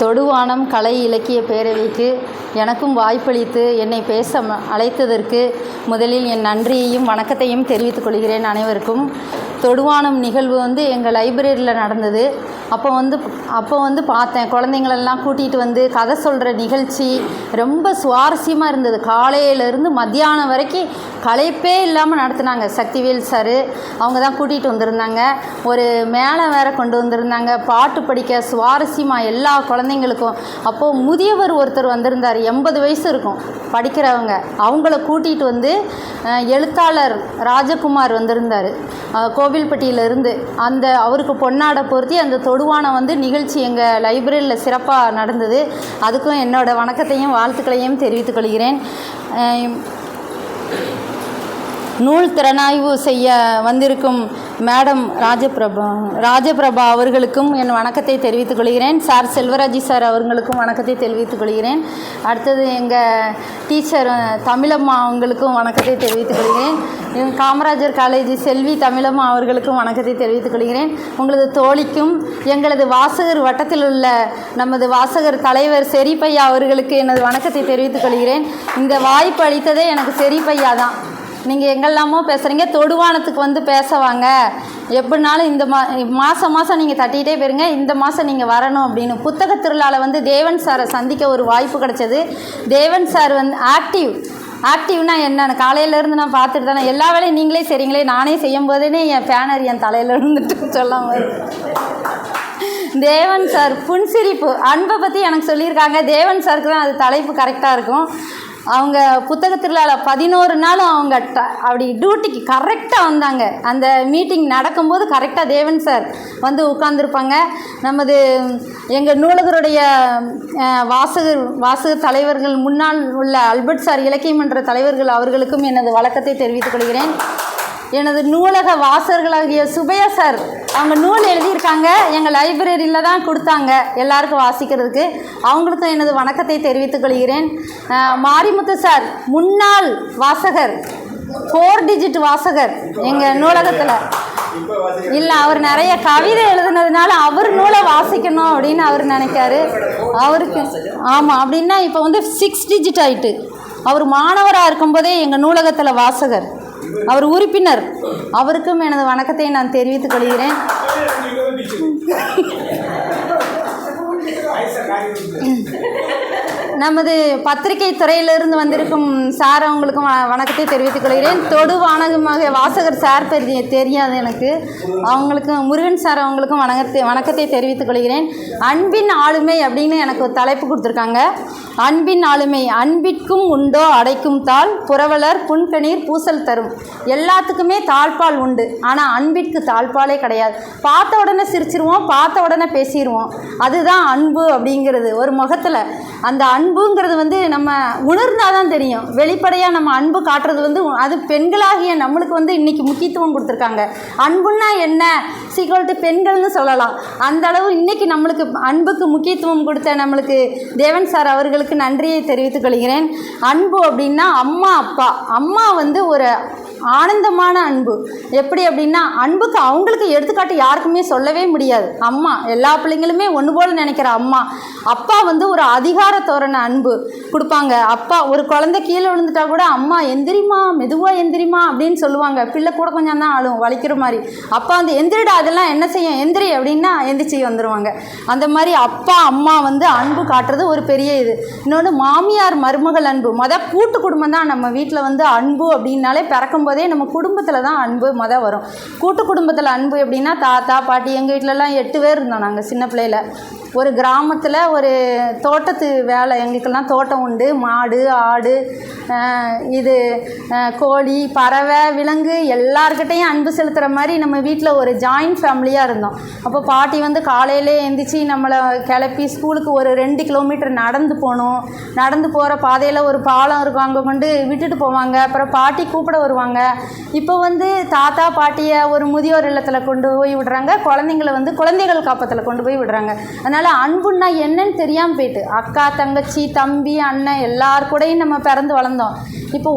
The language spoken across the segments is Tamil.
தொடுவானம் கலை இலக்கிய பேரவைக்கு எனக்கும் வாய்ப்பளித்து என்னை பேச அழைத்ததற்கு முதலில் என் நன்றியையும் வணக்கத்தையும் தெரிவித்துக் கொள்கிறேன் அனைவருக்கும். தொடுவானம் நிகழ்வு வந்து எங்கள் லைப்ரரியில் நடந்தது. அப்போ வந்து அப்போ வந்து பார்த்தேன். குழந்தைங்களெல்லாம் கூட்டிகிட்டு வந்து கதை சொல்கிற நிகழ்ச்சி ரொம்ப சுவாரஸ்யமாக இருந்தது. காலையிலேருந்து மத்தியானம் வரைக்கும் களைப்பே இல்லாமல் நடத்துனாங்க சக்திவேல் சார். அவங்க தான் கூட்டிகிட்டு வந்திருந்தாங்க. ஒரு மேலே வேற கொண்டு வந்திருந்தாங்க. பாட்டு படிக்க சுவாரஸ்யமாக எல்லா குழந்தைங்களுக்கும். அப்போது முதியவர் ஒருத்தர் வந்திருந்தார். எண்பது வயசு இருக்கும். படிக்கிறவங்க. அவங்கள கூட்டிகிட்டு வந்து எழுத்தாளர் ராஜகுமார் வந்திருந்தார். கோவில்பட்டியிலேருந்து அந்த அவருக்கு பொன்னாடை பொருத்தி அந்த தொடுவானம் வந்து நிகழ்ச்சி எங்கள் லைப்ரரியில் சிறப்பாக நடந்தது. அதுக்கும் என்னோட வணக்கத்தையும் வாழ்த்துக்களையும் தெரிவித்துக் கொள்கிறேன். நூல் திறனாய்வு செய்ய வந்திருக்கும் மேடம் ராஜபிரபா ராஜபிரபா அவர்களுக்கும் என் வணக்கத்தை தெரிவித்துக் கொள்கிறேன். சார் செல்வராஜி சார் அவர்களுக்கும் வணக்கத்தை தெரிவித்துக் கொள்கிறேன். அடுத்தது எங்கள் டீச்சர் தமிழம்மா அவங்களுக்கும் வணக்கத்தை தெரிவித்துக் கொள்கிறேன். எங்க காமராஜர் காலேஜ் செல்வி தமிழம்மா அவர்களுக்கும் வணக்கத்தை தெரிவித்துக் கொள்கிறேன். உங்களது தோழிக்கும் எங்களது வாசகர் வட்டத்தில் உள்ள நமது வாசகர் தலைவர் செரிப்பையா அவர்களுக்கு எனது வணக்கத்தை தெரிவித்துக் கொள்கிறேன். இந்த வாய்ப்பு அளித்ததே எனக்கு செரிப்பையா தான். நீங்கள் எங்கெல்லாமோ பேசுகிறீங்க தொடுவானத்துக்கு வந்து பேசவாங்க. எப்படினாலும் இந்த மா மாதம் மாதம் நீங்கள் தட்டிகிட்டே போயிருங்க இந்த மாதம் நீங்கள் வரணும் அப்படின்னு. புத்தக திருவிழாவில் வந்து தேவன் சாரை சந்திக்க ஒரு வாய்ப்பு கிடைச்சது. தேவன் சார் வந்து ஆக்டிவ். ஆக்டிவ்னா என்னென்னு காலையிலேருந்து நான் பார்த்துட்டு தானே எல்லா வேலையும் நீங்களே செய்கிறீங்களே நானே செய்யும் போதேனே என் பேனர் என் தலையில் இருந்துட்டு சொல்லாமல் தேவன் சார் புன்சிரிப்பு. அன்பை பற்றி எனக்கு சொல்லியிருக்காங்க. தேவன் சாருக்கு தான் அது தலைப்பு கரெக்டாக இருக்கும். அவங்க புத்தக திருவிழாவில் பதினோரு நாளும் அவங்க ட அப்படி டியூட்டிக்கு கரெக்டாக வந்தாங்க. அந்த மீட்டிங் நடக்கும்போது கரெக்டாக தேவன் சார் வந்து உட்காந்துருப்பாங்க நமது எங்கள் நூலகருடைய வாசகர் வாசகர் தலைவர்கள் முன்னாள் உள்ள அல்பர்ட் சார் இலக்கியம் என்ற தலைவர்கள் அவர்களுக்கும் எனது வழக்கத்தை தெரிவித்துக் கொள்கிறேன். எனது நூலக வாசகர்களாகிய சுபையா சார் அவங்க நூல் எழுதியிருக்காங்க. எங்கள் லைப்ரரியில் தான் கொடுத்தாங்க. எல்லாருக்கும் வாசிக்கிறதுக்கு. அவங்களுக்கும் எனது வணக்கத்தை தெரிவித்துக் கொள்கிறேன். மாரிமுத்து சார் முன்னாள் வாசகர் ஃபோர் டிஜிட் வாசகர் எங்கள் நூலகத்தில். இல்லை அவர் நிறைய கவிதை எழுதுனதுனால அவர் நூலை வாசிக்கணும் அப்படின்னு அவர் நினைக்காரு. அவருக்கு ஆமாம் அப்படின்னா இப்போ வந்து சிக்ஸ் டிஜிட் ஆயிட்டு. அவர் மாணவராக இருக்கும்போதே எங்கள் நூலகத்தில் வாசகர். அவர் உறுப்பினர். அவருக்கும் எனது வணக்கத்தை நான் தெரிவித்துக் கொள்கிறேன். நமது பத்திரிகை துறையிலிருந்து வந்திருக்கும் சார் அவங்களுக்கும் வ- வணக்கத்தை தெரிவித்துக் கொள்கிறேன். தொடு வானகமாக வாசகர் சார் தெரிய தெரியாது எனக்கு. அவங்களுக்கும் முருகன் சார் அவங்களுக்கும் வணக்கத்தை வணக்கத்தை தெரிவித்துக் கொள்கிறேன். அன்பின் ஆளுமை அப்படின்னு எனக்கு ஒரு தலைப்பு கொடுத்துருக்காங்க. அன்பின் ஆளுமை அன்பிற்கும் உண்டோ அடைக்கும் தாள் புரவலர் புன்கணீர் பூசல் தரும். எல்லாத்துக்குமே தாழ்பால் உண்டு. ஆனால் அன்பிற்கு தாழ்பாலே கிடையாது. பார்த்த உடனே சிரிச்சிருவோம் பார்த்த உடனே பேசிடுவோம் அதுதான் அன்பு அப்படிங்கிறது. ஒரு முகத்தில் அந்த அன்புங்கிறது வந்து நம்ம உணர்ந்தால் தான் தெரியும். வெளிப்படையாக நம்ம அன்பு காட்டுறது வந்து அது பெண்களாகிய நம்மளுக்கு வந்து இன்றைக்கி முக்கியத்துவம் கொடுத்துருக்காங்க. அன்புன்னா என்ன? சீக்கிரம் பெண்கள்னு சொல்லலாம். அந்த அளவு இன்றைக்கி நம்மளுக்கு அன்புக்கு முக்கியத்துவம் கொடுத்த நம்மளுக்கு தேவன் சார் அவர்களுக்கு நன்றியை தெரிவித்துக் கொள்கிறேன். அன்பு அப்படின்னா அம்மா அப்பா. அம்மா வந்து ஒரு ஆனந்தமான அன்பு. எப்படி அப்படின்னா அன்புக்கு அவங்களுக்கு எடுத்துக்காட்டு யாருக்குமே சொல்லவே முடியாது. அம்மா எல்லா பிள்ளைங்களுமே ஒன்று போல நினைக்கிற அம்மா. அப்பா வந்து ஒரு அதிகார தோரண அன்பு கொடுப்பாங்க. அப்பா ஒரு குழந்தை கீழே விழுந்துட்டா கூட அம்மா எந்திரிமா மெதுவாக எந்திரிமா அப்படின்னு சொல்லுவாங்க. பிள்ளை கூட கொஞ்சம் தான் ஆளும் வலிக்கிற மாதிரி. அப்பா வந்து எந்திரிடா அதெல்லாம் என்ன செய்யும்? எந்திரி அப்படின்னா எந்திரிச்சு வந்துடுவாங்க அந்த மாதிரி அப்பா அம்மா வந்து அன்பு காட்டுறது ஒரு பெரிய இது. இன்னொன்று மாமியார் மருமகள் அன்பு. மொதல் கூட்டு குடும்பம் தான் நம்ம வீட்டில் வந்து அன்பு அப்படின்னாலே பிறக்கும் போதே நம்ம குடும்பத்தில் தான் அன்பு மொதல் வரும். கூட்டு குடும்பத்தில் அன்பு எப்படின்னா தாத்தா பாட்டி எங்கள் வீட்டிலலாம் எட்டு பேர் இருந்தோம் நாங்கள் சின்ன பிள்ளையில. ஒரு கிராமத்தில் ஒரு தோட்டத்து வேலை எங்களுக்கெல்லாம் தோட்டம் உண்டு. மாடு ஆடு இது கோழி பறவை விலங்கு எல்லார்கிட்டையும் அன்பு செலுத்துகிற மாதிரி நம்ம வீட்டில் ஒரு ஜாயிண்ட் ஃபேமிலியாக இருந்தோம். அப்போ பாட்டி வந்து காலையிலே எழுந்திரிச்சி நம்மளை கிளப்பி ஸ்கூலுக்கு ஒரு ரெண்டு கிலோமீட்டர் நடந்து போகணும் நடந்து போகிற பாதையில் ஒரு பாலம் இருக்கும். அங்கே கொண்டு விட்டுட்டு போவாங்க. அப்புறம் பாட்டி கூப்பிட வருவாங்க. இப்போ வந்து தாத்தா பாட்டியை ஒரு முதியோர் இல்லத்தில் கொண்டு போய் விடுறாங்க. குழந்தைங்கள வந்து குழந்தைகள் காப்பத்தில் கொண்டு போய் விடுறாங்க. அதனால் அன்புன்னா என்னன்னு தெரியாமல் போயிட்டு அக்கா தங்கச்சி தம்பி அண்ணன் எல்லார் கூடயும் நம்ம பிறந்து வளர்ந்தோம். இப்போ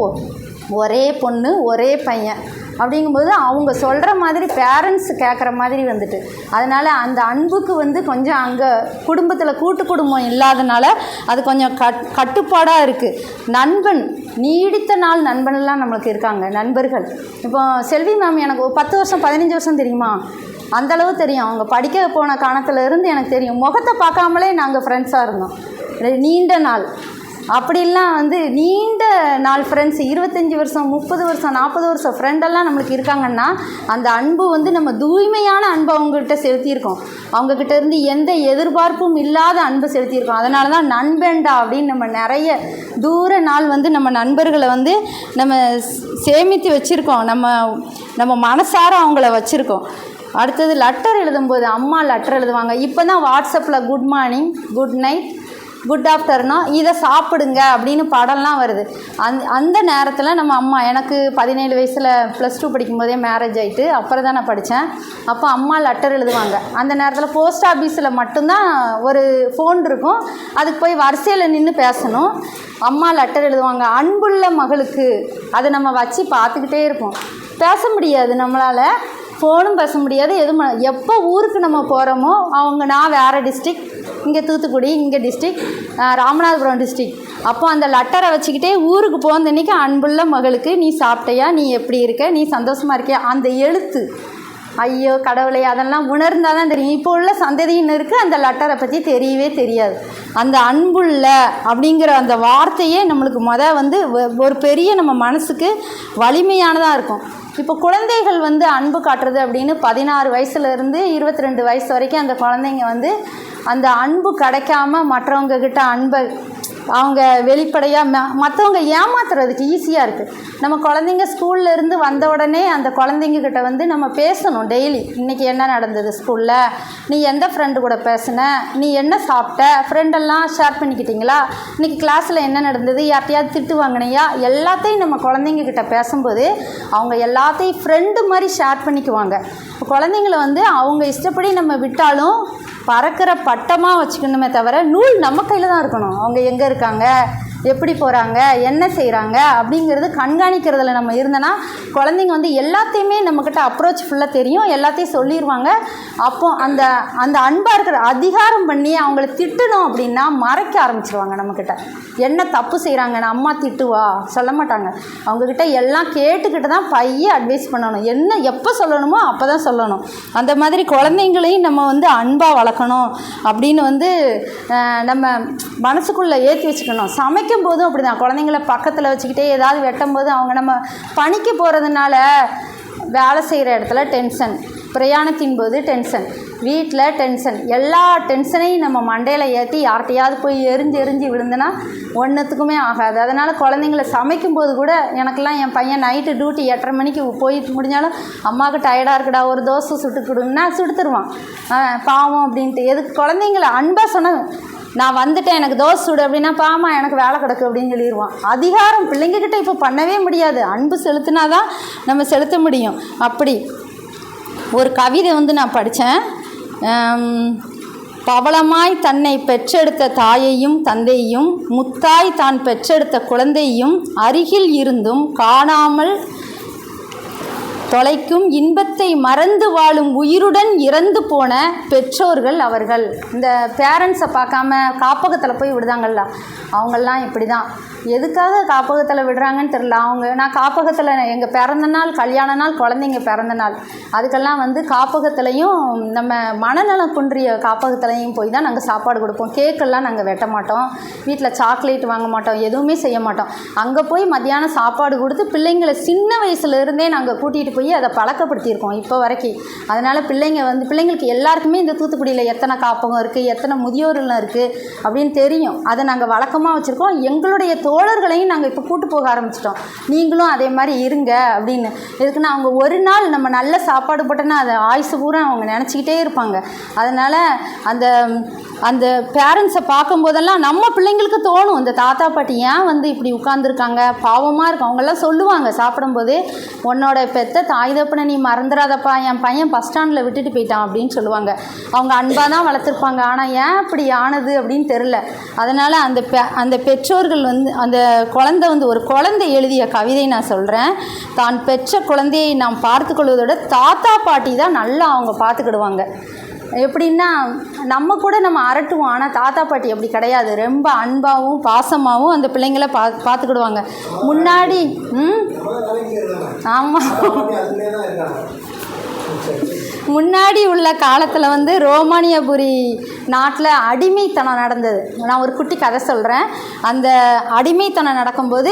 ஒரே பொண்ணு ஒரே பையன் அப்படிங்கும்போது அவங்க சொல்கிற மாதிரி பேரண்ட்ஸ் கேட்குற மாதிரி வந்துட்டு. அதனால் அந்த அன்புக்கு வந்து கொஞ்சம் அங்கே குடும்பத்தில் கூட்டு குடும்பம் இல்லாதனால அது கொஞ்சம் கட் கட்டுப்பாடாக இருக்குது நண்பன் நீடித்த நாள் நண்பன்லாம் நம்மளுக்கு இருக்காங்க நண்பர்கள். இப்போ செல்வி மேம் எனக்கு ஒரு பத்து வருஷம் பதினஞ்சு வருஷம் தெரியுமா? அந்தளவு தெரியும். அவங்க படிக்க போன காலத்துலேருந்து எனக்கு தெரியும். முகத்தை பார்க்காமலே நாங்கள் ஃப்ரெண்ட்ஸாக இருந்தோம். நீண்ட நாள். அப்படிலாம் வந்து நீண்ட நாள் ஃப்ரெண்ட்ஸ் இருபத்தஞ்சி வருஷம் முப்பது வருஷம் நாற்பது வருஷம் ஃப்ரெண்டெல்லாம் நம்மளுக்கு இருக்காங்கன்னா அந்த அன்பு வந்து நம்ம தூய்மையான அன்பை அவங்ககிட்ட செலுத்தியிருக்கோம். அவங்கக்கிட்ட இருந்து எந்த எதிர்பார்ப்பும் இல்லாத அன்பு செலுத்தியிருக்கோம். அதனால தான் நண்பண்டா அப்படின்னு நம்ம நிறைய தூர நாள் வந்து நம்ம நண்பர்களை வந்து நம்ம சேமித்து வச்சுருக்கோம். நம்ம நம்ம மனசார அவங்கள வச்சுருக்கோம். அடுத்தது லெட்டர் எழுதும்போது அம்மா லெட்டர் எழுதுவாங்க. இப்போ தான் வாட்ஸ்அப்பில் good morning good night good afternoon இதை சாப்பிடுங்க அப்படின்னு படம்லாம் வருது. அந் அந்த நேரத்தில் நம்ம அம்மா எனக்கு பதினேழு வயசில் ப்ளஸ் டூ படிக்கும்போதே மேரேஜ் ஆகிட்டு அப்புறம் தான் நான் படித்தேன் அப்போ அம்மா லெட்டர் எழுதுவாங்க. அந்த நேரத்தில் போஸ்ட் ஆஃபீஸில் மட்டும்தான் ஒரு ஃபோன் இருக்கும். அதுக்கு போய் வரிசையில் நின்று பேசணும். அம்மா லெட்டர் எழுதுவாங்க. அன்புள்ள மகளுக்கு அதை நம்ம வச்சு பார்த்துக்கிட்டே இருப்போம். பேச முடியாது நம்மளால். ஃபோனும் பேச முடியாது எதுவும் எப்போ ஊருக்கு நம்ம போகிறோமோ அவங்க நான் வேறு டிஸ்ட்ரிக் இங்கே தூத்துக்குடி இங்கே டிஸ்ட்ரிக் ராமநாதபுரம் டிஸ்ட்ரிக் அப்போ அந்த லெட்டரை வச்சுக்கிட்டே ஊருக்கு போன அன்னைக்கு அன்புள்ள மகளுக்கு நீ சாப்பிட்டையா? நீ எப்படி இருக்க? நீ சந்தோஷமாக இருக்கியா? அந்த எழுத்து. ஐயோ கடவுளை அதெல்லாம் உணர்ந்தால் தான் தெரியும். இப்போ உள்ள சந்ததியினருக்கு அந்த லெட்டரை பற்றி தெரியவே தெரியாது. அந்த அன்புள்ள அப்படிங்கிற அந்த வார்த்தையே நம்மளுக்கு மொதல் வந்து ஒரு பெரிய நம்ம மனசுக்கு வலிமையானதாக இருக்கும். இப்போ குழந்தைகள் வந்து அன்பு காட்டுறது அப்படின்னு பதினாறு வயசுலேருந்து இருபத்தி ரெண்டு வயசு வரைக்கும் அந்த குழந்தைங்க வந்து அந்த அன்பு கிடைக்காம மற்றவங்க கிட்ட அன்பை அவங்க வெளிப்படையாக மற்றவங்க ஏமாத்துறதுக்கு ஈஸியாக இருக்குது நம்ம குழந்தைங்க ஸ்கூல்லேருந்து வந்த உடனே அந்த குழந்தைங்கக்கிட்ட வந்து நம்ம பேசணும் டெய்லி இன்றைக்கி என்ன நடந்தது ஸ்கூலில் நீ எந்த ஃப்ரெண்டு கூட பேசின? நீ என்ன சாப்பிட்ட? ஃப்ரெண்டெல்லாம் ஷேர் பண்ணிக்கிட்டீங்களா? இன்றைக்கி கிளாஸில் என்ன நடந்தது? யார்ட்டையாவது திட்டு வாங்கினியா? எல்லாத்தையும் நம்ம குழந்தைங்கக்கிட்ட பேசும்போது அவங்க எல்லாத்தையும் ஃப்ரெண்டு மாதிரி ஷேர் பண்ணிக்குவாங்க. இப்போ குழந்தைங்கள வந்து அவங்க இஷ்டப்படி நம்ம விட்டாலும் பறக்கிற பட்டமாக வச்சுக்கணுமே தவிர நூல் நம்ம கையில் தான் இருக்கணும். அவங்க எங்கே இருக்காங்க? எப்படி போகிறாங்க என்ன செய்கிறாங்க அப்படிங்கிறது கண்காணிக்கிறதுல நம்ம இருந்தோன்னா குழந்தைங்க வந்து எல்லாத்தையுமே நம்மக்கிட்ட அப்ரோச் ஃபுல்லாக தெரியும் எல்லாத்தையும் சொல்லிடுவாங்க அப்போ அந்த அந்த அன்பாக இருக்கிற அதிகாரம் பண்ணி அவங்கள திட்டணும் அப்படின்னா மறைக்க ஆரம்பிச்சிருவாங்க நம்மக்கிட்ட என்ன தப்பு செய்கிறாங்கன்னு அம்மா திட்டுவா? சொல்ல மாட்டாங்க. அவங்கக்கிட்ட எல்லாம் கேட்டுக்கிட்டு தான் பையன் அட்வைஸ் பண்ணணும். என்ன எப்போ சொல்லணுமோ அப்போ தான் சொல்லணும். அந்த மாதிரி குழந்தைங்களையும் நம்ம வந்து அன்பாக வளர்க்கணும் அப்படின்னு வந்து நம்ம மனசுக்குள்ளே ஏற்றி வச்சுக்கணும். சமைக்க சமைக்கும் போதும் அப்படி தான் குழந்தைங்கள பக்கத்தில் வச்சுக்கிட்டே ஏதாவது வெட்டும் போது அவங்க நம்ம பணிக்கு போகிறதுனால வேலை செய்கிற இடத்துல டென்ஷன் பிரயாணத்தின் போது டென்ஷன் வீட்டில் டென்ஷன் எல்லா டென்ஷனையும் நம்ம மண்டையில் ஏற்றி யார்கிட்டையாவது போய் எரிஞ்சு எரிஞ்சு விழுந்துனா ஒன்றுத்துக்குமே ஆகாது. அதனால் குழந்தைங்கள சமைக்கும்போது கூட எனக்கெல்லாம் என் பையன் நைட்டு டியூட்டி எட்டரை மணிக்கு போயிட்டு முடிஞ்சாலும் அம்மாவுக்கு டயர்டாக இருக்குடா ஒரு தோசை சுட்டு கொடுங்கன்னா சுட்டு தருவான். பாவம் அப்படின்ட்டு. எதுக்கு குழந்தைங்கள அன்பாக சொன்ன நான் வந்துட்டேன் எனக்கு தோசை சுடு அப்படின்னா பாமா எனக்கு வேலை கிடக்கு அப்படின்னு சொல்லிடுவான் அதிகாரம் பிள்ளைங்கக்கிட்ட இப்போ பண்ணவே முடியாது. அன்பு செலுத்தினா தான் நம்ம செலுத்த முடியும். அப்படி ஒரு கவிதை வந்து நான் படித்தேன் பவளமாய் தன்னை பெற்றெடுத்த தாயையும் தந்தையும் முத்தாய் தான் பெற்றெடுத்த குழந்தையும் அருகில் இருந்தும் காணாமல் தொலைக்கும் இன்பத்தை மறந்து வாழும் உயிருடன் இறந்து போன பெற்றோர்கள் அவர்கள். இந்த பேரண்ட்ஸை பார்க்காம காப்பகத்தில் போய் விடுதாங்கல்ல? அவங்கெல்லாம் இப்படி தான் எதுக்காக காப்பகத்தில் விடுறாங்கன்னு தெரில அவங்க நான் காப்பகத்தில் எங்கள் பிறந்த நாள் கல்யாண நாள் குழந்தைங்க பிறந்த நாள். அதுக்கெல்லாம் வந்து காப்பகத்துலேயும் நம்ம மனநலம் குன்றிய காப்பகத்துலேயும் போய் தான் நாங்கள் சாப்பாடு கொடுப்போம். கேக்கெல்லாம் நாங்கள் வெட்ட மாட்டோம். வீட்டில் சாக்லேட் வாங்க மாட்டோம். எதுவுமே செய்ய மாட்டோம். அங்கே போய் மத்தியானம் சாப்பாடு கொடுத்து பிள்ளைங்களை சின்ன வயசுலேருந்தே நாங்கள் கூட்டிகிட்டு போய் அதை பழக்கப்படுத்தியிருக்கோம் இப்போ வரைக்கும். அதனால் பிள்ளைங்க வந்து பிள்ளைங்களுக்கு எல்லாருக்குமே இந்த தூத்துக்குடியில் எத்தனை காப்பகம் இருக்குது எத்தனை முதியோர் இருக்குது அப்படின்னு தெரியும். அதை நாங்கள் வழக்கமாக வச்சுருக்கோம். எங்களுடைய தோழர்களையும் நாங்கள் இப்போ கூட்டு போக ஆரம்பிச்சிட்டோம். நீங்களும் அதே மாதிரி இருங்க அப்படின்னு. எதுக்குன்னா அவங்க ஒரு நாள் நம்ம நல்ல சாப்பாடு போட்டோன்னா அதை ஆயுசு பூரா அவங்க நினச்சிக்கிட்டே இருப்பாங்க. அதனால் அந்த அந்த பேரண்ட்ஸை பார்க்கும்போதெல்லாம் நம்ம பிள்ளைங்களுக்கு தோணும். இந்த தாத்தா பாட்டி ஏன் வந்து இப்படி உட்காந்துருக்காங்க பாவமாக இருக்கும் அவங்கெல்லாம் சொல்லுவாங்க சாப்பிடும்போது உன்னோட பெத்த தாய் தப்பனை நீ மறந்துடாதப்பா என் பையன் பஸ் ஸ்டாண்டில் விட்டுட்டு போயிட்டான் அப்படின்னு சொல்லுவாங்க. அவங்க அன்பாக தான் வளர்த்துருப்பாங்க. ஆனால் ஏன் இப்படி ஆனது அப்படின்னு தெரில அதனால் அந்த பெ அந்த பெற்றோர்கள் வந்து அந்த குழந்தை வந்து ஒரு குழந்தை எழுதிய கவிதை நான் சொல்கிறேன் தான் பெற்ற குழந்தையை நாம் பார்த்துக்கொள்வதோட தாத்தா பாட்டி தான் நல்லா அவங்க பார்த்துக்கிடுவாங்க. எப்படின்னா நம்ம கூட நம்ம அரட்டுவோம். ஆனால் தாத்தா பாட்டி அப்படி கிடையாது. ரொம்ப அன்பாகவும் பாசமாகவும் அந்த பிள்ளைங்களை பா பார்த்துக்கிடுவாங்க முன்னாடி ம்? ஆமாம் முன்னாடி உள்ள காலத்தில் வந்து ரோமானியபுரி நாட்டில் அடிமைத்தனம் நடந்தது. நான் ஒரு குட்டி கதை சொல்கிறேன் அந்த அடிமைத்தனம் நடக்கும்போது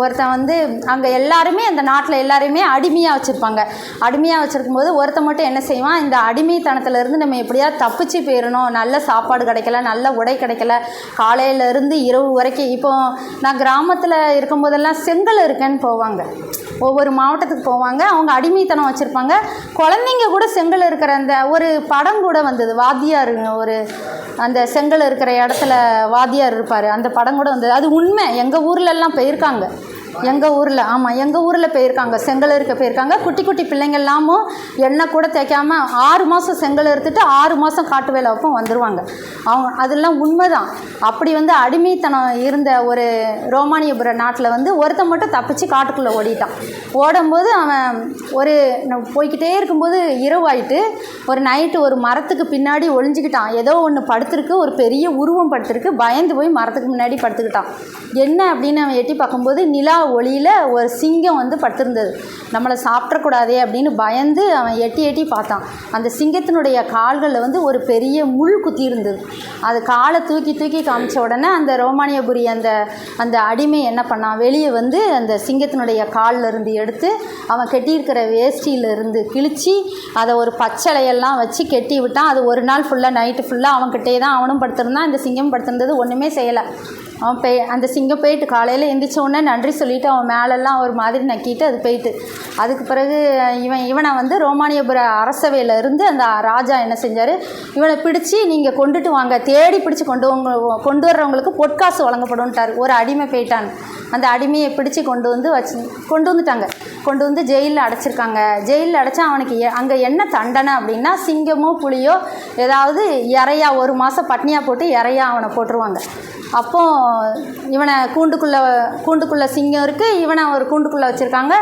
ஒருத்தன் வந்து அங்கே எல்லாருமே அந்த நாட்டில் எல்லாருமே அடிமையாக வச்சுருப்பாங்க. அடிமையாக வச்சுருக்கும்போது ஒருத்தன் மட்டும் என்ன செய்வான்? இந்த அடிமைத்தனத்துலேருந்து நம்ம எப்படியாவது தப்பிச்சு போயிடணும் நல்ல சாப்பாடு கிடைக்கல நல்ல உடை கிடைக்கல. காலையிலேருந்து இரவு வரைக்கும் இப்போ நான் கிராமத்தில் இருக்கும்போதெல்லாம் செங்கல் இருக்கேன்னு போவாங்க. ஒவ்வொரு மாவட்டத்துக்கு போவாங்க. அவங்க அடிமைத்தனம் வச்சுருப்பாங்க. குழந்தைங்க கூட செங்கல் இருக்கிற அந்த ஒரு படம் கூட வந்தது. வாத்தியாருங்க ஒரு அந்த செங்கல் இருக்கிற இடத்துல வாத்தியார் இருப்பார். அந்த படம் கூட வந்தது. அது உண்மை. எங்கள் ஊர்லெல்லாம் போயிருக்காங்க. எங்கள் ஊரில் ஆமாம் எங்கள் ஊரில் போயிருக்காங்க செங்கல் இருக்க போயிருக்காங்க. குட்டி குட்டி பிள்ளைங்க எல்லாமும் எண்ணெய் கூட தேய்க்காமல் ஆறு மாதம் செங்கல் எடுத்துட்டு ஆறு மாதம் காட்டு வேலை வைப்போம் வந்துடுவாங்க அவங்க அதெல்லாம் உண்மைதான். அப்படி வந்து அடிமைத்தனம் இருந்த ஒரு ரோமானியபுர நாட்டில் வந்து ஒருத்தன் மட்டும் தப்பிச்சு காட்டுக்குள்ளே ஓடிட்டான். ஓடும்போது அவன் ஒரு போய்கிட்டே போய்க்கிட்டே இருக்கும்போது இரவாயிட்டு ஒரு நைட்டு ஒரு மரத்துக்கு பின்னாடி ஒளிஞ்சிக்கிட்டான். ஏதோ ஒன்று படுத்துருக்கு ஒரு பெரிய உருவம் படுத்துருக்கு. பயந்து போய் மரத்துக்கு முன்னாடி படுத்துக்கிட்டான். என்ன அப்படின்னு அவன் எட்டி பார்க்கும்போது நிலா ஒளியில் ஒரு சிங்கம் வந்து படுத்திருந்தது. நம்மளை சாப்பிடக்கூடாதே அப்படின்னு பயந்து அவன் எட்டி எட்டி பார்த்தான். அந்த சிங்கத்தினுடைய கால்களில் வந்து ஒரு பெரிய முள் குத்தி இருந்தது அது காலை தூக்கி தூக்கி காமிச்ச உடனே அந்த ரோமானியபுரி அந்த அந்த அடிமை என்ன பண்ணான்? வெளியே வந்து அந்த சிங்கத்தினுடைய காலில் இருந்து எடுத்து அவன் கட்டியிருக்கிற வேஷ்டியில இருந்து அதை ஒரு பச்சளையெல்லாம் வச்சு கெட்டி விட்டான். அது ஒரு நாள் ஃபுல்லாக நைட்டு ஃபுல்லாக அவன்கிட்டே தான் அவனும் படுத்திருந்தான். இந்த சிங்கம் படுத்திருந்தது ஒன்றுமே செய்யலை. அவன் போய் அந்த சிங்கம் போயிட்டு காலையில் எந்திரிச்ச உடனே நன்றி சொல்லிட்டு அவன் மேலெல்லாம் ஒரு மாதிரி நக்கிட்டு அது போயிட்டு. அதுக்கு பிறகு இவன் இவனை வந்து ரோமானியபுர அரசவையில் இருந்து அந்த ராஜா என்ன செஞ்சார்? இவனை பிடிச்சி நீங்கள் கொண்டுட்டு வாங்க தேடி பிடிச்சி கொண்டு கொண்டு வர்றவங்களுக்கு பொற்காசு வழங்கப்படும்ட்டார். ஒரு அடிமை போயிட்டான். அந்த அடிமையை பிடிச்சி கொண்டு வந்து வச்சு கொண்டு வந்துட்டாங்க. கொண்டு வந்து ஜெயிலில் அடைச்சிருக்காங்க. ஜெயிலில் அடைச்சா அவனுக்கு எ- அங்கே என்ன தண்டனை அப்படின்னா சிங்கமோ புலியோ ஏதாவது இறையா ஒரு மாதம் பட்னியாக போட்டு இறையா அவனை போட்டுருவாங்க. அப்போ இவனை கூண்டுக்குள்ளே கூண்டுக்குள்ளே சிங்கம் இருக்குது இவனை ஒரு கூண்டுக்குள்ளே வச்சுருக்காங்க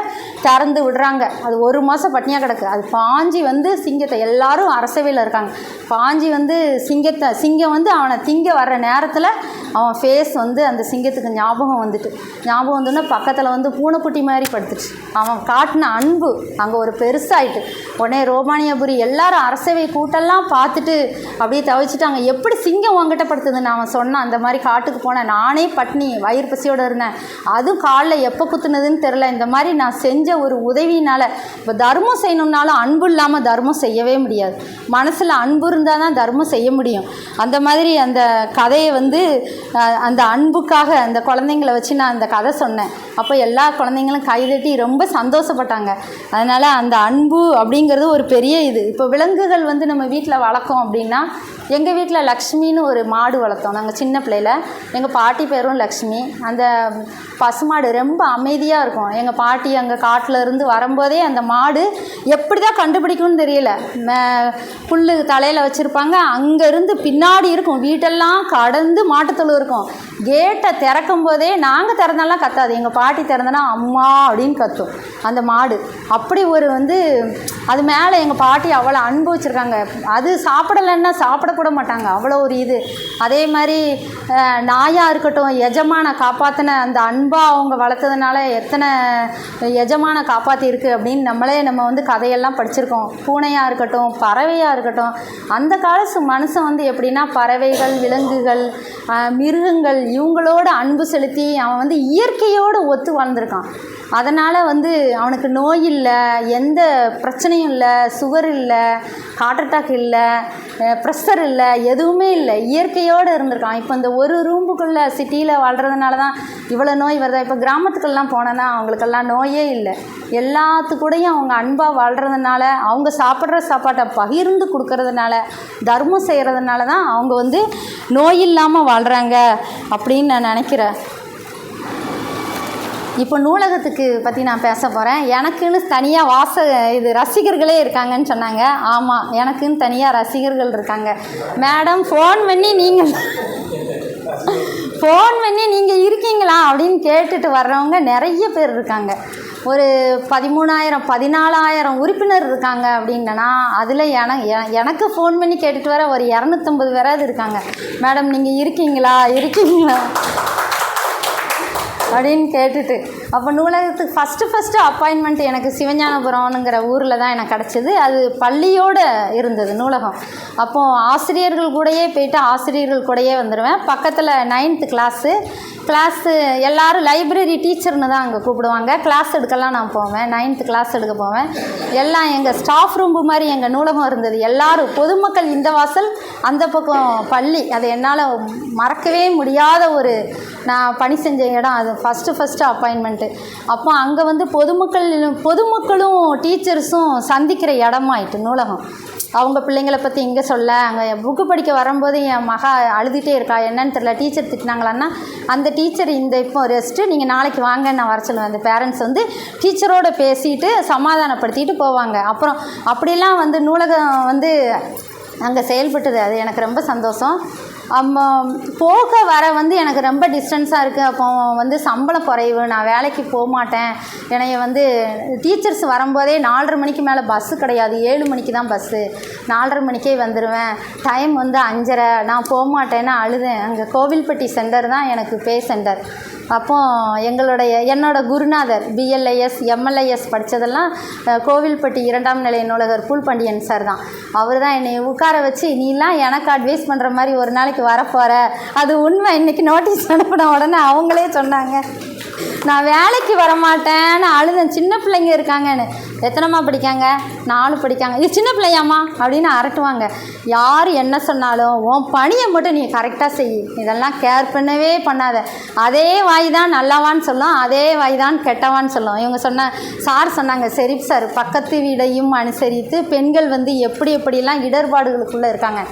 திறந்து விடுறாங்க. அது ஒரு மாதம் பட்னியாக கிடக்கு. அது பாஞ்சி வந்து சிங்கத்தை எல்லாரும் அரசவையில் இருக்காங்க. பாஞ்சி வந்து சிங்கத்தை சிங்கம் வந்து அவனை திங்க வர்ற நேரத்தில் அவன் ஃபேஸ் வந்து அந்த சிங்கத்துக்கு ஞாபகம் வந்துட்டு. ஞாபகம் வந்தோன்னே பக்கத்தில் வந்து பூனைக்குட்டி மாதிரி படுத்துச்சு. அவன் காட்டின அன்பு அங்கே ஒரு பெருசாயிட்டு. உடனே ரோமானியபுரி எல்லாரும் அரசவை கூட்டெல்லாம் பார்த்துட்டு அப்படியே தவிச்சிட்டாங்க. எப்படி சிங்கம் உங்ககிட்ட படுத்துதுன்னு அவன் சொன்னான். அந்த மாதிரி காட்டுக்கு போனேன். நானே பட்னி வயிறு பசியோடு இருந்தேன். அதுவும் காலில் எப்போ குத்துனதுன்னு தெரில இந்த மாதிரி நான் செஞ்ச ஒரு உதவியினால் இப்போ தர்மம் செய்யணும்னாலும் அன்பு இல்லாமல் தர்மம் செய்யவே முடியாது. மனசில் அன்பு இருந்தால் தான் தர்மம் செய்ய முடியும். அந்த மாதிரி அந்த கதையை வந்து அந்த அன்புக்காக அந்த குழந்தைங்கள வச்சு நான் அந்த கதை சொன்னேன். அப்போ எல்லா குழந்தைங்களும் கைதட்டி ரொம்ப சந்தோஷப்பட்டாங்க. அதனால் அந்த அன்பு அப்படிங்கிறது ஒரு பெரிய இது. இப்போ விலங்குகள் வந்து நம்ம வீட்டில் வளர்க்கோம் அப்படின்னா எங்கள் வீட்டில் லக்ஷ்மின்னு ஒரு மாடு வளர்த்தோம். நாங்கள் சின்ன பிள்ளையில. எங்கள் பாட்டி பேரும் லக்ஷ்மி. அந்த பசுமாடு ரொம்ப அமைதியாக இருக்கும். எங்கள் பாட்டி அங்கே காட்டில் இருந்து வரும்போதே அந்த மாடு எப்படி தான் கண்டுபிடிக்கும்னு தெரியல. புல் புல்லு தலையில் வச்சுருப்பாங்க. அங்கேருந்து பின்னாடி இருக்கும். வீட்டெல்லாம் கடந்து மாட்டுத்தொழு இருக்கும். கேட்டை திறக்கும் போதே நாங்கள் திறந்தாலாம் கத்தாது. எங்கள் பாட்டி திறந்தனா அம்மா அப்படின்னு கத்தும் அந்த மாடு. அப்படி ஒரு வந்து அது மேலே எங்கள் பாட்டி அவ்வளோ அன்பு வச்சுருக்காங்க. அது சாப்பிடலைன்னா சாப்பிடக்கூட மாட்டாங்க. அவ்வளோ ஒரு இது. அதே மாதிரி நாயாக இருக்கட்டும் எஜமான காப்பாற்றின அந்த அன்பாக அவங்க வளர்த்ததுனால எத்தனை எஜமான காப்பாற்றிருக்கு அப்படின்னு நம்மளே நம்ம வந்து கதையெல்லாம் படிச்சிருக்கோம். பூனையாக இருக்கட்டும் பறவையாக இருக்கட்டும் அந்த காலத்து மனுஷன் வந்து எப்படின்னா பறவைகள் விலங்குகள் மிருகங்கள் இவங்களோட அன்பு செலுத்தி அவன் வந்து இயற்கையோடு ஒத்து வாழ்ந்திருக்கான். அதனால் வந்து அவனுக்கு நோய் இல்லை எந்த பிரச்சனையும் இல்லை சுகர் இல்லை ஹார்ட் அட்டாக் இல்லை ப்ரெஷர் இல்லை எதுவுமே இல்லை. இயற்கையோடு இருந்திருக்கான். இப்போ இந்த ஒரு ரூம்புக்குள்ளே சிட்டியில் வாழ்கிறதுனால தான் இவ்வளோ நோய் வருதா? இப்போ கிராமத்துக்கெல்லாம் போனேன்னா அவங்களுக்கெல்லாம் நோயே இல்லை. எல்லாத்துக்கூடையும் அவங்க அன்பாக வாழ்கிறதுனால அவங்க சாப்பிட்ற சாப்பாட்டை பகிர்ந்து கொடுக்கறதுனால தர்மம் செய்கிறதுனால தான் அவங்க வந்து நோய் இல்லாமல் வாழ்கிறாங்க அப்படின்னு நான் நினைக்கிறேன். இப்போ நூலகத்துக்கு பற்றி நான் பேச போகிறேன் எனக்குன்னு தனியாக வாச இது ரசிகர்களே இருக்காங்கன்னு சொன்னாங்க. ஆமாம் எனக்குன்னு தனியாக ரசிகர்கள் இருக்காங்க. மேடம் ஃபோன் பண்ணி நீங்கள் ஃபோன் பண்ணி நீங்கள் இருக்கீங்களா அப்படின்னு கேட்டுட்டு வர்றவங்க நிறைய பேர் இருக்காங்க. ஒரு பதிமூணாயிரம் பதினாலாயிரம் உறுப்பினர் இருக்காங்க அப்படின்னா அதில் என எ- எனக்கு ஃபோன் பண்ணி கேட்டுட்டு வர ஒரு இரநூத்தம்பது பேராது இருக்காங்க. மேடம் நீங்கள் இருக்கீங்களா? இருக்கீங்களா? அப்படின்னு கேட்டுட்டு அப்போ நூலகத்துக்கு ஃபஸ்ட்டு ஃபஸ்ட்டு அப்பாயின்மெண்ட் எனக்கு சிவஞானபுரம்ங்கிற ஊரில் தான் எனக்கு கிடச்சிது. அது பள்ளியோடு இருந்தது நூலகம். அப்போது ஆசிரியர்கள் கூடயே போயிட்டு ஆசிரியர்கள் கூடயே வந்துடுவேன் பக்கத்தில் நைன்த்து கிளாஸு கிளாஸு எல்லாரும் லைப்ரரி டீச்சர்னு தான் அங்கே கூப்பிடுவாங்க. கிளாஸ் எடுக்கலாம் நான் போவேன். நைன்த்து கிளாஸ் எடுக்க போவேன். எல்லாம் எங்கள் ஸ்டாஃப் ரூம்பு மாதிரி எங்கள் நூலகம் இருந்தது. எல்லாரும் பொதுமக்கள் இந்த வாசல் அந்த பக்கம் பள்ளி. அது என்னால் மறக்கவே முடியாத ஒரு நான் பணி செஞ்ச இடம். அது ஃபஸ்ட்டு ஃபஸ்ட்டு அப்பாயின்மெண்ட் அப்பாயின்மெண்ட்டு அப்போ அங்கே வந்து பொதுமக்கள் பொதுமக்களும் டீச்சர்ஸும் சந்திக்கிற இடமாயிட்டு நூலகம். அவங்க பிள்ளைங்களை பற்றி இங்கே சொல்ல அங்கே புக்கு படிக்க வரும்போது என் மகா அழுதுகிட்டே இருக்கா என்னன்னு தெரியல டீச்சர் திட்டினாங்களான்னா அந்த டீச்சர் இந்த இப்போ ரெஸ்ட்டு நீங்கள் நாளைக்கு வாங்க நான் வர சொல்லுவேன். அந்த பேரண்ட்ஸ் வந்து டீச்சரோட பேசிட்டு சமாதானப்படுத்திட்டு போவாங்க. அப்புறம் அப்படிலாம் வந்து நூலகம் வந்து அங்கே செயல்பட்டது. அது எனக்கு ரொம்ப சந்தோஷம். போக வர வந்து எனக்கு ரொம்ப டிஸ்டன்ஸாக இருக்குது அப்போ வந்து சம்பளம் குறைவு. நான் வேலைக்கு போக மாட்டேன் என்னைய வந்து டீச்சர்ஸ் வரும்போதே நாலரை மணிக்கு மேலே பஸ்ஸு கிடையாது. ஏழு மணிக்கு தான் பஸ்ஸு நாலரை மணிக்கே வந்துடுவேன் டைம் வந்து அஞ்சரை. நான் போக மாட்டேன்னு அழுதேன். அங்கே கோவில்பட்டி சென்டர் தான் எனக்கு பே சென்டர் அப்போ எங்களுடைய என்னோட குருநாதர் பிஎல்ஐஎஸ் எம்எல்ஐஎஸ் படித்ததெல்லாம் கோவில்பட்டி இரண்டாம் நிலை நூலகர் பூல்பாண்டியன் சார் தான். அவர் தான் என்னை உட்கார வச்சு நீலாம் எனக்கு அட்வைஸ் பண்ணுற மாதிரி ஒரு நாளைக்கு வரப்போகிற அது உண்மை. இன்னைக்கு நோட்டீஸ் அனுப்பின உடனே அவங்களே சொன்னாங்க. நான் வேலைக்கு வர மாட்டேன்னு அழுதேன். சின்ன பிள்ளைங்க இருக்காங்கன்னு. எத்தனைம்மா படிக்காங்க? நாலு படிக்காங்க. இது சின்ன பிள்ளையாம்மா அப்படின்னு அரட்டுவாங்க. யார் என்ன சொன்னாலும் உன் பணியை மட்டும் நீ கரெக்டாக செய். இதெல்லாம் கேர் பண்ணவே பண்ணாத. அதே வாய் தான் நல்லவான்னு சொல்லும் அதே வாய் தான் கெட்டவான்னு சொல்லும். இவங்க சொன்ன சார் சொன்னாங்க சரி சார் பக்கத்து வீடையும் அனுசரித்து பெண்கள் வந்து எப்படி எப்படிலாம் இடர்பாடுகளுக்குள்ளே இருக்காங்க?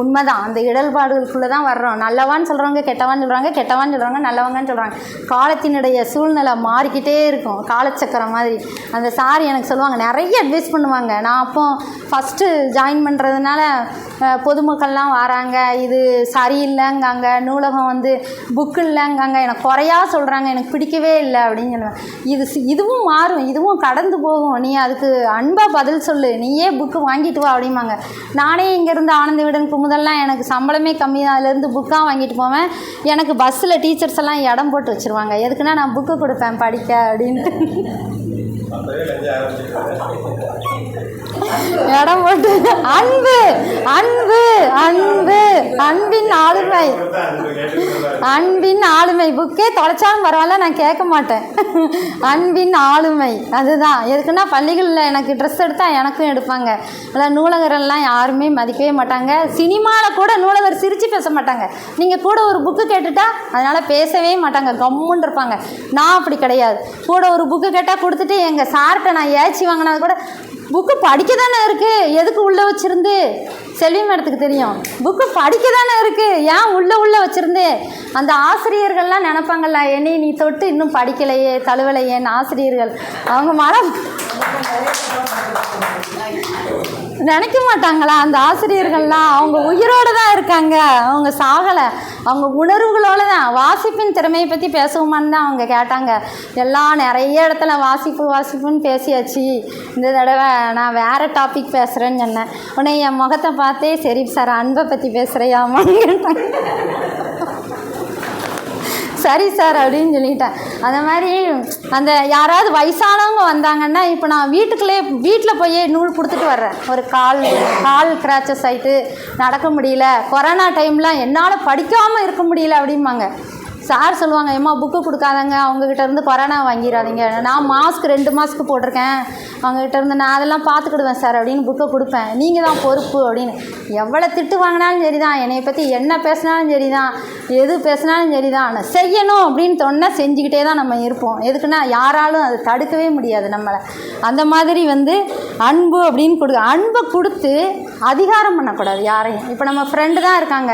உண்மைதான் அந்த இடர்பாடுகளுக்குள்ளே தான் வர்றோம். நல்லவான்னு சொல்கிறவங்க கெட்டவான்னு சொல்கிறாங்க கெட்டவான்னு சொல்கிறாங்க நல்லவங்கன்னு சொல்கிறாங்க காலத்தினுடைய சூழ்நிலை மாறிக்கிட்டே இருக்கும் காலச்சக்கரம் மாதிரி. அந்த சார் எனக்கு சொல்லுவாங்க நிறைய அட்வைஸ் பண்ணுவாங்க நான் அப்போ ஃபஸ்ட்டு ஜாயின் பண்ணுறதுனால பொதுமக்கள்லாம் வராங்க. இது சரியில்லைங்காங்க. நூலகம் வந்து புக்கு இல்லைங்காங்க. எனக்கு குறையா சொல்கிறாங்க எனக்கு பிடிக்கவே இல்லை அப்படின்னு சொல்லுவேன். இது இதுவும் மாறும். இதுவும் கடந்து போகும். நீ அதுக்கு அன்பாக பதில் சொல்லு. நீயே புக்கு வாங்கிட்டு வா அப்படிம்பாங்க. நானே இங்கேருந்து ஆனந்த விடன் குமுதல்லாம் எனக்கு சம்பளமே கம்மி தான் அதுலேருந்து புக்காக வாங்கிட்டு போவேன். எனக்கு பஸ்ஸில் டீச்சர்ஸ் எல்லாம் இடம் போட்டு வச்சுருவாங்க. எதுக்குன்னா நான் புக்கு கொடுப்பேன் படிக்க அப்படின்ட்டு. இடம் போட்டு. அன்பு அன்பு அன்பு. அன்பின் ஆளுமை. அன்பின் ஆளுமை. புக்கே தொலைச்சாலும் பரவாயில்ல நான் கேட்க மாட்டேன். அன்பின் ஆளுமை. அதுதான். எதுக்குன்னா பள்ளிகளில் எனக்கு ட்ரெஸ் எடுத்தால் எனக்கும் எடுப்பாங்க. அதில் நூலகரெல்லாம் யாருமே மதிக்கவே மாட்டாங்க. சினிமாவில் கூட நூலகர் சிரித்து பேச மாட்டாங்க. நீங்கள் கூட ஒரு புக்கு கேட்டுட்டா அதனால் பேசவே மாட்டாங்க. கம்முன்னு இருப்பாங்க. நான் அப்படி கிடையாது. கூட ஒரு புக்கு கேட்டால் கொடுத்துட்டு எங்கள் சார்கிட்ட நான் ஏச்சி வாங்கினது கூட புக்கு படிக்க தானே இருக்குது எதுக்கு உள்ளே வச்சுருந்து? செல்வி மேடத்துக்கு தெரியும். புக்கு படிக்க தானே இருக்குது ஏன் உள்ளே உள்ளே வச்சுருந்து? அந்த ஆசிரியர்கள்லாம் நினப்பாங்கல்ல என்னை நீ தொட்டு இன்னும் படிக்கலையே தழுவலையேன்னு ஆசிரியர்கள். அவங்க மரம் நினைக்க மாட்டாங்களா? அந்த ஆசிரியர்கள்லாம் அவங்க உயிரோடு தான் இருக்காங்க. அவங்க சாகலை. அவங்க உணர்வுகளோடு தான் வாசிப்பின் திறமையை பற்றி பேசுவோமான்னு தான் அவங்க கேட்டாங்க. எல்லாம் நிறைய இடத்துல வாசிப்பு வாசிப்புன்னு பேசியாச்சு. இந்த தடவை நான் வேறு டாபிக் பேசுகிறேன்னு சொன்னேன். உடனே என் முகத்தை பார்த்தே சரி சார் அன்பை பற்றி பேசுகிறையாமான்னு கேட்டாங்க சரி சார் அப்படின்னு சொல்லிட்டேன். அந்த மாதிரி அந்த யாராவது வயசானவங்க வந்தாங்கன்னா இப்போ நான் வீட்டுக்குள்ளே வீட்டில் போய் நூல் கொடுத்துட்டு வர்றேன். ஒரு கால் கால் கிராச்சஸ் ஆகிட்டு நடக்க முடியல. கொரோனா டைம்லாம் என்னால் படிக்காமல் இருக்க முடியல அப்படிம்பாங்க. சார் சொல்லுவாங்க ஏம்மா புக்கு கொடுக்காதங்க. அவங்கக்கிட்ட இருந்து கொரோனா வாங்கிடாதீங்க. நான் மாஸ்க் ரெண்டு மாஸ்க் போட்டிருக்கேன். அவங்ககிட்ட இருந்து நான் அதெல்லாம் பார்த்துக்கிடுவேன் சார் அப்படின்னு புக்கை கொடுப்பேன். நீங்கள் தான் பொறுப்பு அப்படின்னு. எவ்வளோ திட்டு வாங்கினாலும் சரி தான் என்னை பற்றி என்ன பேசினாலும் சரி தான் எது பேசினாலும் சரி தான் ஆனால் செய்யணும் அப்படின்னு சொன்னால் செஞ்சுக்கிட்டே தான் நம்ம இருப்போம். எதுக்குன்னா யாராலும் அதை தடுக்கவே முடியாது நம்மளை. அந்த மாதிரி வந்து அன்பு அப்படின்னு கொடு அன்பை கொடுத்து அதிகாரம் பண்ணக்கூடாது யாரையும். இப்போ நம்ம ஃப்ரெண்டு தான் இருக்காங்க.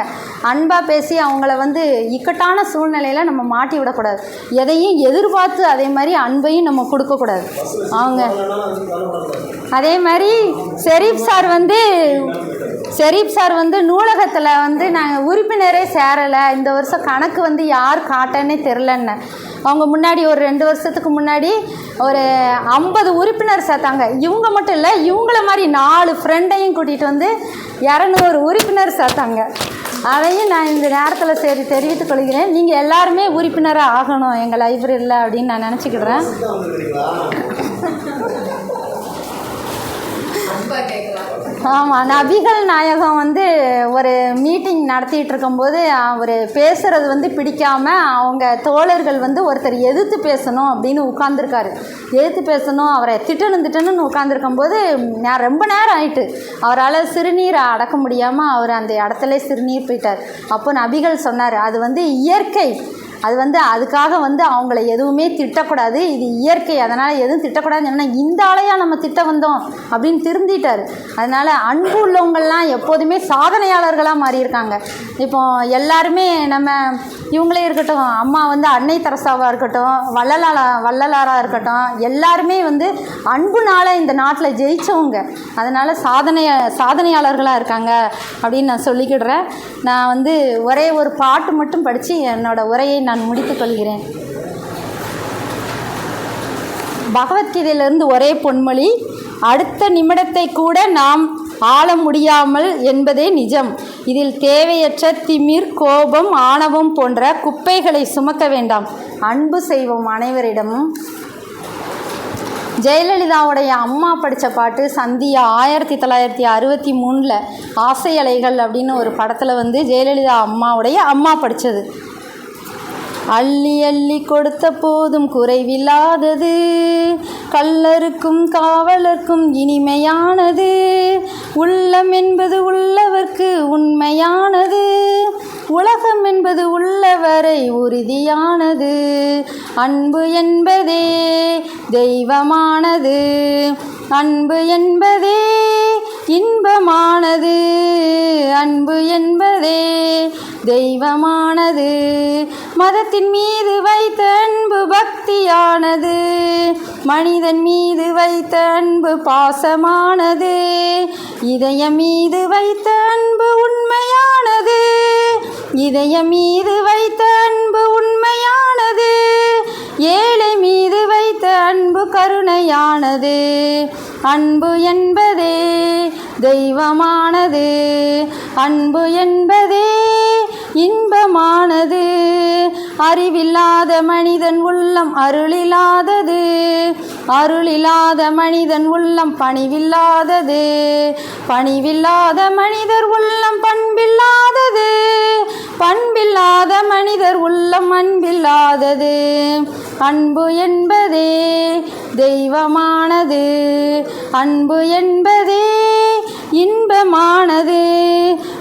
அன்பாக பேசி அவங்கள வந்து இக்கட்டான சூழ்நிலையில் நம்ம மாட்டி விடக்கூடாது. எதையும் எதிர்பார்த்து அதே மாதிரி அன்பையும் நம்ம கொடுக்கக்கூடாது. அவங்க அதே மாதிரி ஷெரீப் சார் வந்து ஷெரீப் சார் வந்து நூலகத்தில் வந்து நாங்கள் உறுப்பினரே சேரலை. இந்த வருஷம் கணக்கு வந்து யார் காட்டன்னே தெரிலன்னு அவங்க முன்னாடி ஒரு ரெண்டு வருஷத்துக்கு முன்னாடி ஒரு ஐம்பது உறுப்பினர் சேர்த்தாங்க. இவங்க மட்டும் இல்லை இவங்கள மாதிரி நாலு ஃப்ரெண்டையும் கூட்டிகிட்டு வந்து இரநூறு உறுப்பினர் சேர்த்தாங்க. அதையும் நான் இந்த நேரத்தில் சரி தெரிவித்துக் கொள்கிறேன். நீங்கள் எல்லாருமே உறுப்பினராக ஆகணும். எங்கள் லைப்ரரியில் அப்படின்னு நான் நினச்சிக்கிடுறேன். ஆமாம் நபிகள் நாயகம் வந்து ஒரு மீட்டிங் நடத்திட்டு இருக்கும்போது அவர் பேசுகிறது வந்து பிடிக்காம அவங்க தோழர்கள் வந்து ஒருத்தர் எதிர்த்து பேசணும் அப்படின்னு உட்காந்துருக்காரு எதிர்த்து பேசணும் அவரை திட்டணும் திட்டணும்னு உட்காந்துருக்கும்போது நான் ரொம்ப நேரம் ஆயிட்டு. அவரால் சிறுநீரை அடக்க முடியாமல் அவர் அந்த இடத்துல சிறுநீர் போயிட்டார். அப்போ நபிகள் சொன்னார் அது வந்து இயற்கை. அது வந்து அதுக்காக வந்து அவங்கள எதுவுமே திட்டக்கூடாது. இது இயற்கை. அதனால் எதுவும் திட்டக்கூடாதுன்னு சொன்னால் இந்த ஆளையா நம்ம திட்ட வந்தோம் அப்படின்னு திருந்திட்டார். அதனால் அன்பு உள்ளவங்கள்லாம் எப்போதுமே சாதனையாளர்களாக மாறியிருக்காங்க. இப்போ எல்லாருமே நம்ம இவங்களே இருக்கட்டும் அம்மா வந்து அன்னை தரசாவாக இருக்கட்டும் வள்ளலாளா வள்ளலாராக இருக்கட்டும் எல்லாருமே வந்து அன்புனால் இந்த நாட்டில் ஜெயித்தவங்க அதனால் சாதனைய சாதனையாளர்களாக இருக்காங்க அப்படின்னு நான் சொல்லிக்கிடுறேன். நான் வந்து ஒரே ஒரு பாட்டு மட்டும் படித்து என்னோட உரையை நான் முடித்துக் கொள்கிறேன். பகவத்கீதையிலிருந்து ஒரே பொன்மொழி அடுத்த நிமிடத்தை கூட நாம் ஆள முடியாமல் என்பதே நிஜம். இதில் தேவையற்ற திமிர் கோபம் ஆணவம் போன்ற குப்பைகளை சுமக்க வேண்டாம். அன்பு செய்வோம் அனைவரிடமும். ஜெயலலிதாவுடைய அம்மா படித்த பாட்டு சந்தியா ஆயிரத்தி தொள்ளாயிரத்தி அறுபத்தி மூணில் ஆசை அலைகள் அப்படின்னு ஒரு படத்தில் வந்து ஜெயலலிதா அம்மாவுடைய அம்மா படித்தது அள்ளி அள்ளி கொடுத்த போதும் குறைவில்லாதது. கள்ளருக்கும் காவலர்க்கும் இனிமையானது. உள்ளம் என்பது உள்ளவர்க்கு உண்மையானது. உலகம் என்பது உள்ளவரை உறுதியானது. அன்பு என்பதே தெய்வமானது. அன்பு என்பதே இன்பமானது. அன்பு என்பதே தெய்வமானது. மதத்தின் மீது வைத்த அன்பு பக்தியானது. மனிதன் மீது வைத்த அன்பு பாசமானது. இதயம் மீது வைத்த அன்பு இதயம் மீது வைத்த அன்பு உண்மையானது. ஏழை மீது வைத்த அன்பு கருணையானது. அன்பு என்பதே தெய்வமானது. அன்பு என்பதே இன்பமானது. அறிவில்லாத மனிதன் உள்ளம் அருளில்லாதது அருளில்லாத மனிதன் உள்ளம் பணிவில்லாதது. பணிவில்லாத மனிதர் உள்ளம் பண்பில்லாதது. பண்பில்லாத மனிதர் உள்ளம் அன்பில்லாதது. அன்பு என்பதே தெய்வமானது. அன்பு என்பதே இன்பமானது.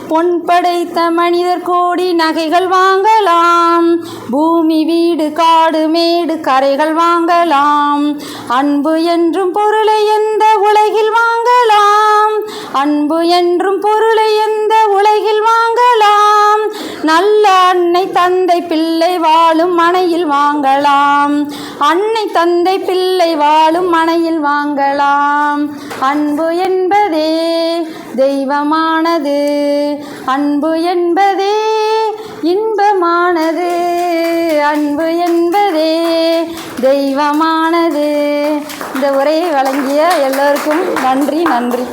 பொன் படைத்த மனிதர் கோடி நகைகள் வாங்கலாம். பூமி வீடு காடு மேடு கரைகள் வாங்கலாம். அன்பு என்றும் பொருளை எந்த உலகில் வாங்கலாம்? அன்பு என்றும் பொருளை எந்த உலகில் வாங்கலாம்? நல்ல அன்னை தந்தை பிள்ளை வாழும் மனையில் வாங்கலாம். அன்னை தந்தை பிள்ளை வாழும் மனையில் வாங்கலாம். அன்பு என்பதே தெய்வமானது. அன்பு என்பதே இன்பமானது. அன்பு என்பதே தெய்வமானது. இந்த உரையை வழங்கிய எல்லோருக்கும் நன்றி நன்றி.